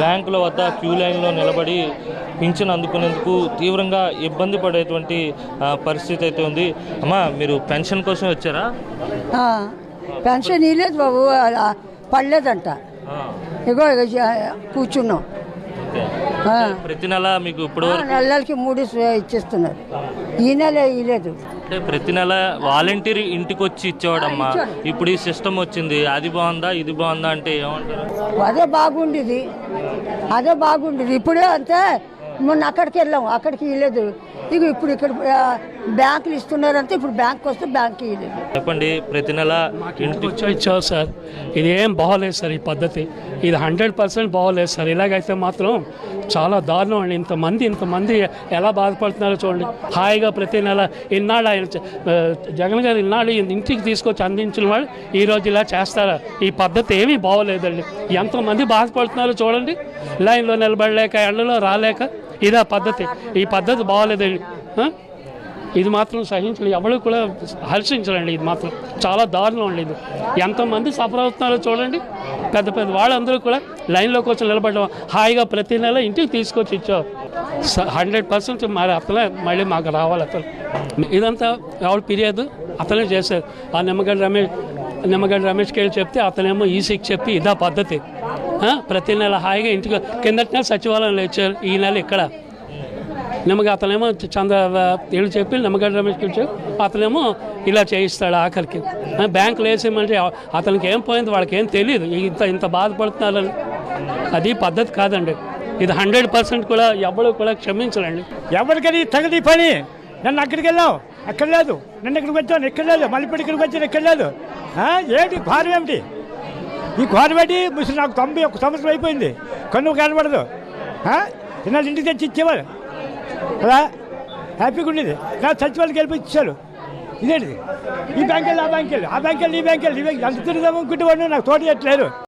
బ్యాంకుల వద్ద క్యూ లైన్లో నిలబడి పింఛన్ అందుకునేందుకు తీవ్రంగా ఇబ్బంది పడేటువంటి పరిస్థితి అయితే ఉంది. అమ్మా మీరు పెన్షన్ కోసం వచ్చారా? పెన్షన్ ఇవ్వలేదు బాబు పడలేదంట. ఇగో కూర్చున్నాం. ప్రతి నెల మీకు ఇప్పుడు నెలలకి మూడు ఇచ్చేస్తున్నారు. ఈ నెల ఇవ్వలేదు అంటే ప్రతి నెల వాలంటీర్ ఇంటికి వచ్చి ఇచ్చేవాడమ్మా ఇప్పుడు ఈ సిస్టమ్ వచ్చింది. అది బాగుందా ఇది బాగుందా అంటే ఏమంటారు? అదే బాగుండేది. అదే బాగుండేది. ఇప్పుడే అంతే మొన్న అక్కడికి వెళ్ళాం. అక్కడికి ఇవ్వలేదు ఇక ఇప్పుడు ఇక్కడ బ్యాంకులు ఇస్తున్నారంటే ఇప్పుడు బ్యాంక్ వస్తే బ్యాంక్ ఇవ్వలేదు చెప్పండి ప్రతి నెల ఇంటికి ఇంటికి వచ్చి ఇచ్చావు సార్? ఇది ఏం బాగోలేదు సార్ ఈ పద్ధతి. ఇది హండ్రెడ్ పర్సెంట్ బాగోలేదు సార్. ఇలాగైతే మాత్రం చాలా దారుణం అండి. ఇంతమంది ఇంతమంది ఎలా బాధపడుతున్నారో చూడండి. హాయిగా ప్రతి నెల ఇన్నాళ్ళు ఆయన జగన్ గారు ఇన్నాళ్ళు ఇంటికి తీసుకొచ్చి అందించిన వాళ్ళు ఈ రోజు ఇలా చేస్తారా? ఈ పద్ధతి ఏమీ బాగోలేదండి. ఎంతమంది బాధపడుతున్నారో చూడండి. లైన్లో నిలబడలేక ఎండలో రాలేక ఇదా పద్ధతి. ఈ పద్ధతి బాగాలేదండి ఇది మాత్రం సహించలేదు ఎవరు కూడా హర్షించరండి ఇది మాత్రం చాలా దారుణం అండి ఇది. ఎంతమంది సఫర్ అవుతున్నారో చూడండి. పెద్ద పెద్ద వాళ్ళందరూ కూడా లైన్లోకి వచ్చి నిలబడడం. హాయిగా ప్రతి నెల ఇంటికి తీసుకొచ్చి ఇచ్చావు హండ్రెడ్ పర్సెంట్ మరి అతనే మళ్ళీ మాకు రావాలి అతను. ఇదంతా ఎవరు ఫిర్యాదు? అతనే చేశారు. ఆ నిమ్మగడ్డ రమేష్ నిమ్మగడ్డ రమేష్కి వెళ్ళి చెప్తే అతనేమో ఈసీకి చెప్పి ఇదా పద్ధతి. ప్రతి నెల హాయిగా ఇంటికి కిందటి నెల సచివాలయంలో ఇచ్చారు ఈ నెల ఇక్కడ. నిమ్మగా అతనేమో చంద్ర వీళ్ళు చెప్పి నిమ్మగడ్డ రమేష్ చెప్పి అతనేమో ఇలా చేయిస్తాడు ఆఖరికి. బ్యాంకులు వేసేయమంటే అతనికి ఏం పోయింది వాళ్ళకి ఏం తెలియదు ఇంత ఇంత బాధపడుతున్నారని. అది పద్ధతి కాదండి. ఇది హండ్రెడ్ పర్సెంట్ కూడా ఎవరు కూడా క్షమించరండి. ఎవరికని తగది పని? నన్ను అక్కడికి వెళ్ళావు? అక్కడ లేదు. నిన్న ఇక్కడికి వచ్చాను. ఇక్కడ లేదు. మళ్ళీ ఇక్కడికి వచ్చాను. ఇక్కడ లేదు. ఏంటి ఘోరం ఏమిటి? ఈ ఘోరం ముసలి నాకు తొంభై ఒక సంవత్సరం అయిపోయింది. కన్ను కనబడదు. ఇన్నాళ్ళు ఇంటికి తెచ్చి ఇచ్చేవారు. కదా? హ్యాపీగా ఉండేది. నా సచివాలకి వెళ్ళి ఇచ్చారు. ఇదేంటిది? ఈ బ్యాంక్ వెళ్ళి ఆ బ్యాంక్ వెళ్ళి ఆ బ్యాంక్ వెళ్ళి ఈ బ్యాంక్ వెళ్ళి ఈ బ్యాంక్ ఎంత తిరుగుదాం నాకు తోట చేయట్లేదు.